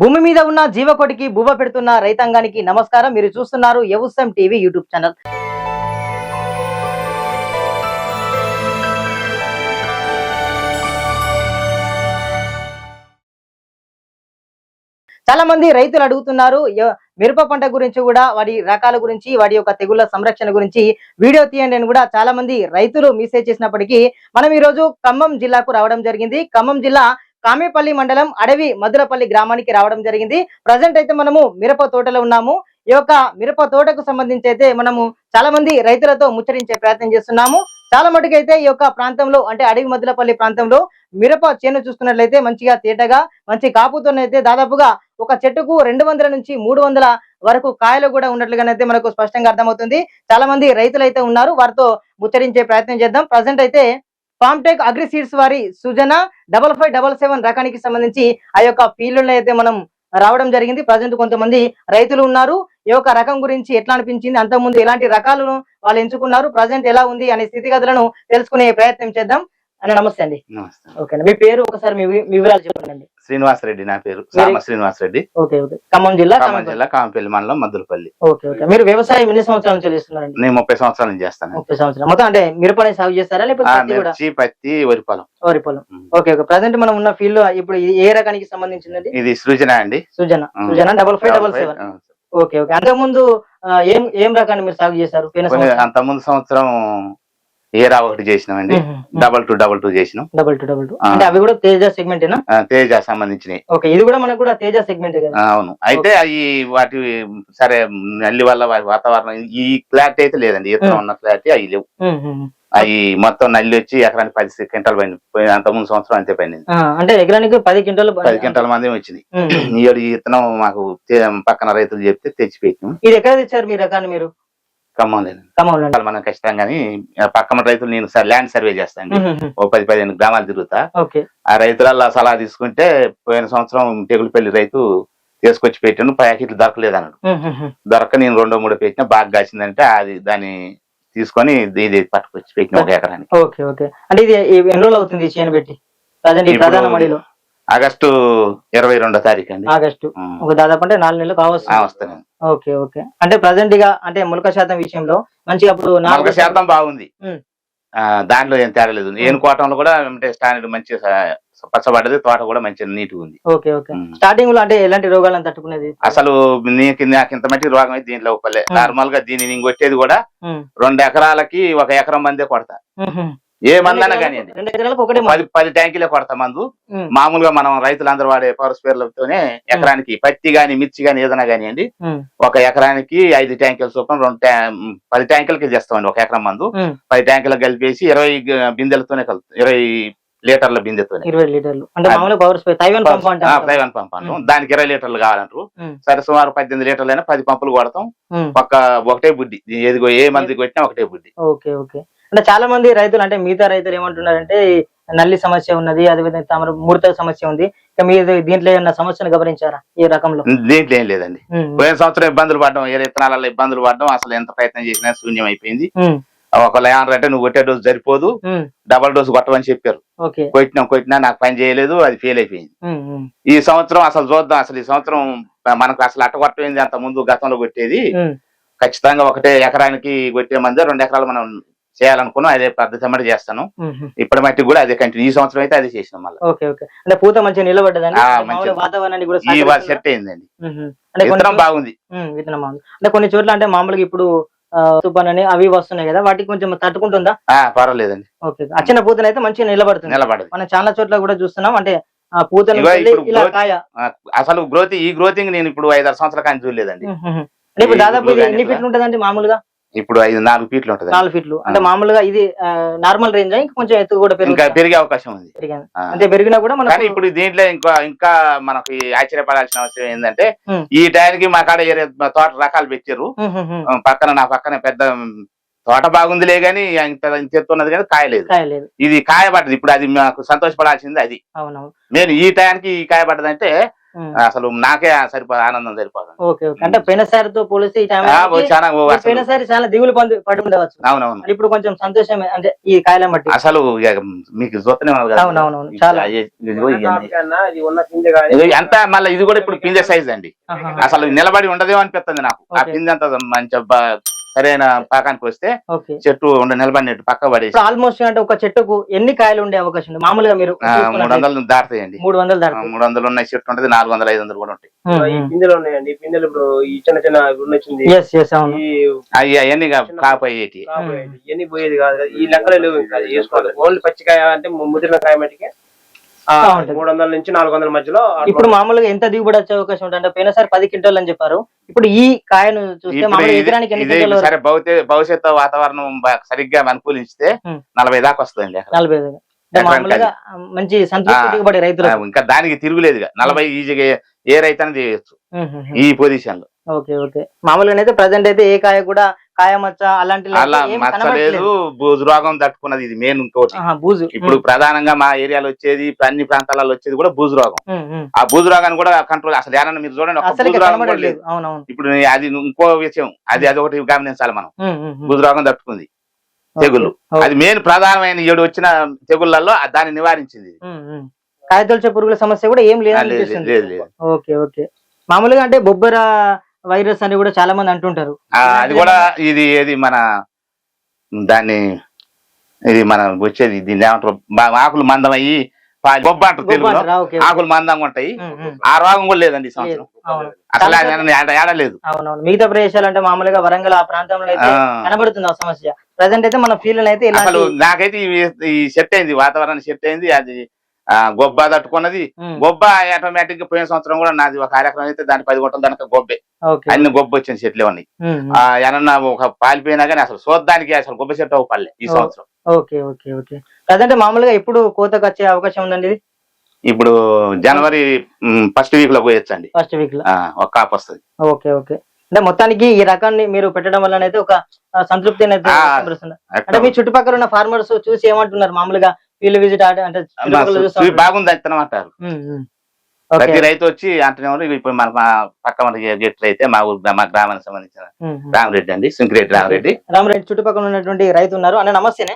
భూమి మీద ఉన్న జీవకోటికి బువ్వ పెడుతున్న రైతాంగానికి నమస్కారం. మీరు చూస్తున్నారు యవుసం టీవీ యూట్యూబ్ ఛానల్. చాలా మంది రైతులు అడుగుతున్నారు మిరప పంట గురించి కూడా వాటి రకాల గురించి వాటి యొక్క తెగుళ్ళ సంరక్షణ గురించి వీడియో తీయండి అని కూడా చాలా మంది రైతులు మెసేజ్ చేసినప్పటికీ మనం ఈ రోజు ఖమ్మం జిల్లాకు రావడం జరిగింది. ఖమ్మం జిల్లా కామేపల్లి మండలం అడవి మధురపల్లి గ్రామానికి రావడం జరిగింది. ప్రజెంట్ అయితే మనము మిరప తోటలో ఉన్నాము. ఈ యొక్క మిరప తోటకు సంబంధించి అయితే మనము చాలా మంది రైతులతో ముచ్చరించే ప్రయత్నం చేస్తున్నాము. చాలా మటుకు అయితే ఈ యొక్క ప్రాంతంలో అంటే అడవి మధులపల్లి ప్రాంతంలో మిరప చేను చూసుకున్నట్లయితే మంచిగా తేటగా మంచి కాపుతోనైతే దాదాపుగా ఒక చెట్టుకు రెండు వందల నుంచి మూడు వందల వరకు కాయలు కూడా ఉన్నట్లుగానైతే మనకు స్పష్టంగా అర్థమవుతుంది. చాలా మంది రైతులు అయితే ఉన్నారు. వారితో ముచ్చరించే ప్రయత్నం చేద్దాం. ప్రజెంట్ అయితే ఫామ్టెక్ అగ్రి సీడ్స్ వారి Sujana double five double seven రకానికి సంబంధించి ఆ యొక్క ఫీల్డ్ అయితే మనం రావడం జరిగింది. ప్రజెంట్ కొంతమంది రైతులు ఉన్నారు. ఈ యొక్క రకం గురించి ఎట్లా అనిపించింది? అంతకుముందు ఎలాంటి రకాలను వాళ్ళు ఎంచుకున్నారు? ప్రజెంట్ ఎలా ఉంది? అనే స్థితిగతులను తెలుసుకునే ప్రయత్నం చేద్దాం. అని నమస్తే అండి. నమస్తే. ఓకే మీ పేరు ఒకసారి మీ వివరాలు చెప్పండి శ్రీనివాస్ రెడ్డి నా పేరు. సామ శ్రీనివాస్ రెడ్డి. Okay okay. ఖమ్మం జిల్లా ఖమ్మం జిల్లా కాంపల్లి మండలం మద్దులపల్లి. Okay okay. మీరు వ్యవసాయం ఎన్ని సంవత్సరాల నుంచి చేస్తున్నారండి? నేను ముప్పై సంవత్సరాల నుంచి చేస్తాను. ముప్పై సంవత్సరాలు. మొత్తం అంటే మిరపని సాగు చేస్తారా? లేకపోతే పత్తి వరి పొలం. వరి పొలం. Okay okay. ప్రజెంట్ మనం ఉన్న ఫీల్డ్ ఇప్పుడు ఇది ఏ రకానికి సంబంధించిందండి ఇది సృజన అండి. Sujana. Sujana double five double seven. Okay okay. అంతకుముందు ఏం ఏం రకాన్ని మీరు సాగు చేశారు? పోయిన కొన్ని అంత ముందు సంవత్సరం ఏరా ఒకటి చేసినామండి. డబల్ టూ డబల్ టూ చేసినాం. Double two double two. అంటే అవి కూడా తేజ సెగ్మెంట్ తేజ సంబంధించినవి ఓకే ఇది కూడా మనకు కూడా తేజ సెగ్మెంట్ అవును. అయితే అవి వాటి సరే నల్లి వల్ల వాతావరణం ఈ క్లారిటీ అయితే లేదండి. ఇతర ఉన్న క్లారిటీ అవి లేవు. అవి మొత్తం నల్లి వచ్చి ఎకరానికి పది క్వింటాలు పైన అంత ముందు సంవత్సరం అంతే పైన అంటే ఎకరానికి పది క్వింటాలు పది క్వింటాల మంది వచ్చింది. ఈ విత్తనం మాకు పక్కన రైతులు చెప్తే తెచ్చి పెట్టినాం ఇది ఎక్కడ తెచ్చారు మీ రకాన్ని మీరు? ఖమ్మం లేదు ఖమ్మంలో మనం ఖచ్చితంగా కానీ పక్కన రైతులు నేను ల్యాండ్ సర్వే చేస్తాను ఓ పది పదిహేను గ్రామాలు తిరుగుతా. ఓకే. ఆ రైతుల సలహా తీసుకుంటే పోయిన సంవత్సరం తెగులుపల్లి రైతు తీసుకొచ్చి పెట్టాను ప్యాకెట్లు దొరకలేదు అన్నాడు. దొరక నేను రెండో మూడో పెట్టినా బాగా కాసిందంటే అది దాన్ని తీసుకొని ఇది పట్టుకొచ్చి పెట్టిన ఒక ఎకరానికి. Okay okay. అంటే ఇది ఎన్ని రోజులు అవుతుంది పెట్టి? ప్రధాన మడిలో? ఆగస్టు ఇరవై రెండో తారీఖు అండి. ఆగస్టు. ఒక దాదాపు అంటే నాలుగు నెలలు ఆ, కావచ్చు వస్తాను ఓకే ఓకే. అంటే ప్రజెంట్గా అంటే మొలక శాతం విషయంలో మంచిగా అప్పుడు నాలుగు శాతం బాగుంది. దాంట్లో ఏం తేడా లేదు. ఏను కోటంలో కూడా అంటే స్టాండర్డ్ మంచి పచ్చబడ్డది తోట కూడా మంచి నీట్గా ఉంది. Okay okay. స్టార్టింగ్లో అంటే ఎలాంటి రోగాలను తట్టుకునేది? అసలు నీకు నాకు ఇంత మట్టి రోగం అయితే దీంట్లో. నార్మల్గా దీన్ని నేను కొట్టేది కూడా. రెండు ఎకరాలకి ఒక ఎకరం మందే కొడతా. ఏ మందన్నా కానీ రెండు ఎకరాలకు ఒకటే మందు. పది పది ట్యాంకీలే కొడతా మందు. మామూలుగా మనం రైతులందరూ వాడే పవర్ స్పేర్లతోనే ఎకరానికి పత్తి గాని మిర్చి గాని ఏదైనా కానివ్వండి. ఒక ఎకరానికి ఐదు ట్యాంకుల చొప్పున రెండు పది ట్యాంకులకి చేస్తామండి ఒక ఎకరం మందు. పది ట్యాంకులకు కలిపేసి ఇరవై బిందెలతోనే కలుపుతాం ఇరవై లీటర్ల బిందెతోనే ఇరవై లీటర్లు అంటే అది- మామూలుగా పవర్ స్ప్రే తైవాన్ పంప్ అంటే ఫ్లైవన్ పంప్ అంటాం ఉం. దానికి ఇరవై లీటర్లు కావాలంటారు. సరే సుమారు పద్దెనిమిది లీటర్లు అయినా పది పంపులు కొడతాం. ఒక ఒకటే బుడ్డి ఏదిగో ఏ మంది కొట్టినా ఒకటే బుడ్డి ఓకే ఓకే అంటే చాలా మంది రైతులు అంటే మిగతా రైతులు ఏమంటున్నారంటే నల్లి సమస్య ఉన్నది అదేవిధంగా తమ ముడత సమస్య ఉంది మీరు దీంట్లో ఏమన్నా సమస్యను గమనించారా ఈ రకంలో దీంట్లో ఏం లేదండి. పోయిన సంవత్సరం ఇబ్బందులు పడడం ఏ విత్తనాలలో ఇబ్బందులు పడడం అసలు ఎంత ప్రయత్నం చేసినా శూన్యం అయిపోయింది. ఒకళ్ళు ఏమన్నారంటే నువ్వు కొట్టే డోసు సరిపోదు. డబల్ డోసు కొట్టమని చెప్పారు కొట్టినా కొట్టినా నాకు పని చేయలేదు అది ఫెయిల్ అయిపోయింది. ఈ సంవత్సరం అసలు చూద్దాం అసలు ఈ సంవత్సరం మనకు అసలు అట్ట కొట్టమైంది అంత ముందు గతంలో కొట్టేది. ఖచ్చితంగా ఒకటే ఎకరానికి కొట్టే మంది రెండు ఎకరాలు మనం చేయాలనుకున్నాం అదే పద్ధతి అమ్మడి చేస్తాను. ఇప్పటి మట్టి కూడా అదే కంటిన్యూ ఈ సంవత్సరం అయితే అదే చేసినాం మళ్ళీ. Okay okay. అంటే పూత మంచిగా నిలబడ్డదండి. వాతావరణానికి కూడా ఈ వారి సహకరిస్తుందా? సెట్ అయిందండి. ఉహు. అంటే కొన్ని విత్తనం చోట్ల- బాగుంది. విత్తనం అంటే కొన్ని చోట్ల అంటే మామూలుగా ఇప్పుడు ఆ, తుఫాన్ అని అవి వస్తున్నాయి కదా వాటికి కొంచెం తట్టుకుంటుందా? పర్వాలేదండి. ఓకే. అచ్చిన పూతన అయితే మంచిగా నిలబడుతుంది. నిలబడదు. మనం చాలా చోట్ల కూడా చూస్తున్నాం. అంటే ఆ, అసలు గ్రోత్ ఈ గ్రోతింగ్ నేను ఇప్పుడు ఐదారు సంవత్సరాల కానీ చూడలేదండి. దాదాపు ఎన్ని ఫీట్లు ఉంటుందండి మామూలుగా? ఇప్పుడు ఐదు నాలుగు ఫీట్లు ఉంటుంది నాలుగు ఫీట్లు. అంటే. మామూలుగా ఇది నార్మల్ రేంజ్? ఇంకా కొంచెం ఎత్తు కూడా ఇంకా పెరిగే అవకాశం ఉంది. అంటే పెరిగినా కూడా మనకు ఇప్పుడు దీంట్లో ఇంకా ఇంకా మనకి ఆశ్చర్యపడాల్సిన అవసరం ఏంటంటే. ఈ టైంకి మా కాడ తోట రకాలు పెట్టారు పక్కన నా పక్కన పెద్ద తోట బాగుందిలే గానీ ఉన్నది కానీ కాయలేదు. కాయ లేదు ఇది కాయ పడ్డది ఇప్పుడు అది మాకు సంతోషపడాల్సింది అది. నేను ఈ టైంకి ఈ కాయ పడ్డదంటే ఉమ్. అసలు నాకే సరిపో ఆనందం ఓకే అంటే పోయినసారితో పోలిస్తే చాలా పోయినసారి దిగులు పొంది పడి ఉండవచ్చు. అవునవును. ఇప్పుడు కొంచెం సంతోషం అంటే ఈ కాయల మట్టి అసలు ఇక మీకు చూస్తూనే ఎంత మళ్ళీ ఇది కూడా ఇప్పుడు పింజ సైజ్ అండి. అసలు నిలబడి ఉండదేమో అనిపిస్తుంది నాకు. ఆ. పింజ అంత మంచి సరైన పాకానికి వస్తే చెట్టు ఉండ నిలబడినట్టు పక్క పడేసి. ఆల్మోస్ట్ అంటే ఒక చెట్టుకు ఎన్ని కాయలు ఉండే అవకాశం ఉంది? మామూలుగా మీరు మూడు వందలు దాటుతాయండి. మూడు వందలు దాటుతాయి. మూడు వందలు ఉన్న చెట్టు ఉంటుంది నాలుగు వందలు ఐదు వందలు కూడా ఉంటాయి. పిందెలు ఉన్నాయండి. ఈ పిందెలు ఇప్పుడు ఈ చిన్న చిన్న అవి అవన్నీ కాపు అయ్యేటి కాపోయేది. ఇవన్నీ పోయేది కాదు. ఈ లెక్కలు వేసుకోవాలి ఓన్లీ పచ్చికాయ అంటే ముదిరిన కాయ మట్టికి. మూడు వందల నుంచి నాలుగు వందల మధ్యలో ఇప్పుడు మామూలుగా ఎంత దిగుబడి వచ్చే అవకాశం ఉంటుంది? అంటే పోయినసారి పది క్వింటాలు అని చెప్పారు. ఇప్పుడు ఈ కాయను చూస్తే మామూలుగా ఇది- ఎకరానికి ఎన్ని సరే భవిష్యత్ భవిష్యత్తు వాతావరణం సరిగ్గా అనుకూలిస్తే. నలభై దాకా వస్తుందండి ఎకరం. నలభై మామూలుగా మంచి సంతృప్తి. దిగుబడి ఆ, రైతులకు ఇంకా దానికి తిరుగులేదుగా నలభై ఈజీగా ఏ రైతు చేయొచ్చు ఈ పొజిషన్లో ఓకే ఓకే. మామూలుగా అయితే ప్రజెంట్ అయితే ఏ కాయ కూడా కాయ మచ్చ అలాంటి అలా మచ్చలేదు బూజు రోగం తట్టుకున్నది ఇది మెయిన్ ఇంకోటి బూజు. ఇప్పుడు ప్రధానంగా మా ఏరియాలో వచ్చేది అన్ని ప్రాంతాలలో వచ్చేది కూడా బూజు రోగం. ఆ బూజు రోగాన్ని కూడా కంట్రోల్ అసలు ఏమన్నా మీరు చూడండి ఒక అసలు బూజు రోగం కూడా కనబడలేదు లేదు. ఇప్పుడు అది ఇంకో విషయం. అది అది ఒకటి గమనించాలి మనం. బూజు రోగం తట్టుకుంది. తెగులు. అది మెయిన్ ప్రధానమైన ఏడు వచ్చిన తెగుళ్ళలో దాన్ని నివారించింది. కాయతొలచే పురుగుల సమస్య కూడా ఏం లేదు లేదనిపిస్తుంది లేదు లేదు. Okay okay. మామూలుగా అంటే బొబ్బర వైరస్ అని కూడా చాలా మంది అంటుంటారు. అది కూడా ఇది ఏది మన దాన్ని ఇది మన వచ్చేది దీన్ని ఏమంటారు? ఆకులు మందం అయ్యి బొబ్బ అంటారు తెలుగులో. ఆకులు మందంగా ఉంటాయి. ఆ రోగం కూడా లేదండి సంవత్సరం. అసలు ఏడలేదు. అవునవును. మిగతా ప్రదేశాలు అంటే మామూలుగా వరంగల్ ఆ ప్రాంతంలో అయితే. కనబడుతుంది ఆ సమస్య. ప్రజెంట్ అయితే మన ఫీల్డ్ అయితే అసలు నాకైతే ఈ- సెట్ అయింది వాతావరణం సెట్ అయింది అది గొబ్బ తట్టుకున్నది. గొబ్బ ఆటోమేటిక్గా పోయిన సంవత్సరం కూడా నాది ఒక కార్యక్రమం అయితే దాని పది గంటల దానికి గొబ్బే. అన్ని గొబ్బ వచ్చిన చెట్లు ఉన్నాయి ఏమన్నా ఒక పాలిపోయినా కానీ అసలు చూడడానికి అసలు గొబ్బ చెట్టు ఒక పల్లె ఈ. సంవత్సరం. Okay okay okay. ప్రజెంట్ మామూలుగా ఎప్పుడు కోతకు వచ్చే అవకాశం ఉందండి ఇది? ఇప్పుడు జనవరి ఫస్ట్ వీక్లో పోయొచ్చండి. ఫస్ట్ వీక్లో. ఒక కాపు వస్తుంది. Okay okay. అంటే మొత్తానికి ఈ రకాన్ని మీరు పెట్టడం వల్ల అయితే ఒక ఆ. సంతరిస్తుంది. అంటే మీ చుట్టుపక్కల ఉన్న ఫార్మర్స్ చూసి ఏమంటున్నారు? మామూలుగా ఫీల్డ్ విజిట్ అంటే. బాగుంది అంటారు ప్రతి రైతు వచ్చి అంటనే ఉన్నారు. ఇప్పుడు మన మా పక్క మన గెట్లు అయితే మా ఊరు మా గ్రామానికి సంబంధించిన. రామరెడ్డి అండి సింకిరెడ్డి రామరెడ్డి. రామరెడ్డి చుట్టుపక్కల ఉన్నటువంటి రైతు ఉన్నారు. అన్న నమస్తేనే.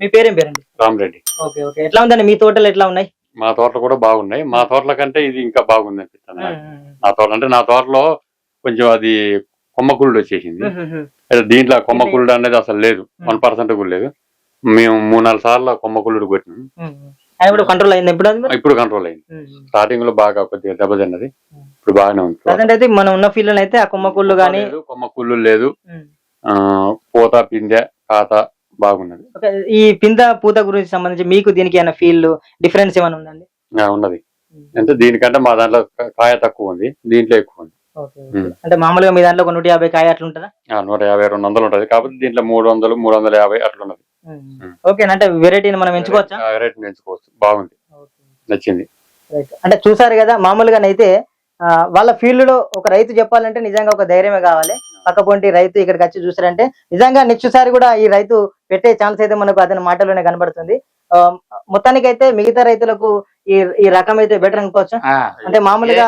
మీ పేరేం పేరండి? రామరెడ్డి. Okay okay. ఎట్లా ఉందండి? మీ తోటలు ఎట్లా ఉన్నాయి? మా తోటలు కూడా బాగున్నాయి. మా తోటల కంటే ఇది ఇంకా బాగుంది అనిపిస్తుంది నాకు. నా తోట అంటే నా తోటలో కొంచెం అది కొమ్మకుళ్ళు వచ్చేసింది. దీంట్లో కొమ్మకుళ్ళు అనేది అసలు లేదు. వన్ పర్సెంట్ కూడా లేదు. మేము మూడు నాలుగు సార్లు కొమ్మకుళ్ళు కొట్టినాం. ఆయన కూడా కంట్రోల్ అయింది ఎప్పుడు అది మరి? ఇప్పుడు కంట్రోల్ అయింది. స్టార్టింగ్లో బాగా కొద్దిగా దెబ్బతిన్నది ఇప్పుడు బాగానే ఉంది. ప్రజెంట్ అయితే మనం ఉన్న ఫీల్డ్ అయితే ఆ కొమ్మకుళ్ళు కానీ కొమ్మకుళ్ళు లేదు ఆ, పూత పిందె కాత బాగున్నది. ఈ పింద పూత గురించి సంబంధించి మీకు దీనికి ఏమైనా ఫీల్డ్ డిఫరెన్స్ ఏమైనా ఉందండి? ఉన్నది. అంటే దీనికంటే మా దాంట్లో కాయ తక్కువ ఉంది. దీంట్లో ఎక్కువ ఉంది. అంటే మామూలుగా మీ దాంట్లో ఒక నూట యాభై కాయ అట్లా ఉంటుందా నూట యాభై రెండు వందలు ఉంటది. కాబట్టి దీంట్లో మూడు వందలు మూడు వందల యాభై అట్లా ఉన్నది ఓకే అంటే వెరైటీని మనం ఎంచుకోవచ్చా? ఆ, రేట్ పెంచుకోవచ్చు బాగుంది. నచ్చింది. రైట్. అంటే చూసారు కదా మామూలుగానైతే వాళ్ళ ఫీల్డ్లో ఒక రైతు చెప్పాలంటే నిజంగా ఒక ధైర్యమే కావాలి. పక్కపొంటి రైతు ఇక్కడికి వచ్చి చూసారంటే నిజంగా నెక్స్ట్ సారి కూడా ఈ రైతు పెట్టే ఛాన్స్ అయితే మనకు అతని మాటలోనే కనబడుతుంది. మొత్తానికైతే మిగతా రైతులకు ఈ ఈ రకం అయితే బెటర్ అనుకోవచ్చు. అంటే మామూలుగా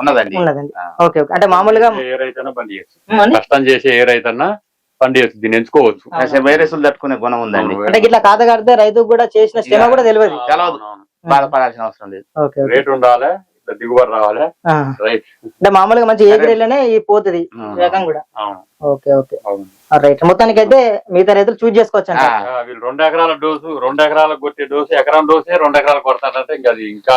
ఉన్నదండి. Okay okay. అంటే మామూలుగా ఏ రైతైనా బండి? కష్టం చేసే ఏ రైతన్నా బండి చేయొచ్చు దీన్ని ఎంచుకోవచ్చు. అసలు వైరస్లు తట్టుకునే గుణం ఉందండి. అంటే ఇట్లా కాత కడితే రైతుకు కూడా చేసిన శ్రమ కూడా తెలియదు. తెలవదు. బాధపడాల్సిన అవసరం లేదు. రేట్ ఉండాలి ఇట్లా దిగుబడి రావాలి. రైట్. అంటే మామూలుగా మంచి ఏ గ్రేడ్లోనే ఈ పోతుంది రకం కూడా. అవును. Okay okay. రైట్. మొత్తానికి అయితే మిగతా రైతులు చూస్ చేసుకోవచ్చు వీళ్ళు రెండు ఎకరాల డోసు రెండు ఎకరాలకు కొట్టే డోసు ఎకరం డోసే రెండు ఎకరాలు కొడతారంటే ఇంకా అది ఇంకా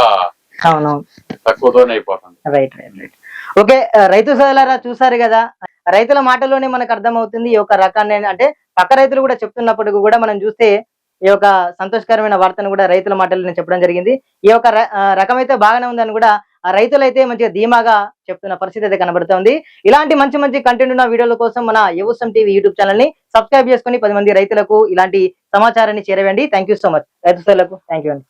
అవునవును. తక్కువతోనే అయిపోతుంది. Right right right. ఓకే రైతు సోదరులారా చూసారు కదా? రైతుల మాటల్లోనే మనకు అర్థమవుతుంది ఈ యొక్క రకాన్ని అంటే పక్క రైతులు కూడా చెప్తున్నప్పటికీ కూడా మనం చూస్తే ఈ యొక్క సంతోషకరమైన వార్తను కూడా రైతుల మాటలు చెప్పడం జరిగింది. ఈ యొక్క రకం అయితే బాగానే ఉందని కూడా ఆ మంచిగా ధీమాగా చెప్తున్న పరిస్థితి అయితే కనబడుతుంది. ఇలాంటి మంచి మంచి కంటెంట్ ఉన్న వీడియోల కోసం మన యువసం టీవీ యూట్యూబ్ ఛానల్ని సబ్స్క్రైబ్ చేసుకొని పది మంది రైతులకు ఇలాంటి సమాచారాన్ని చేరవేయండి. థ్యాంక్ యూ సో మచ్ రైతు సోదరులకు థ్యాంక్ యూ అండి.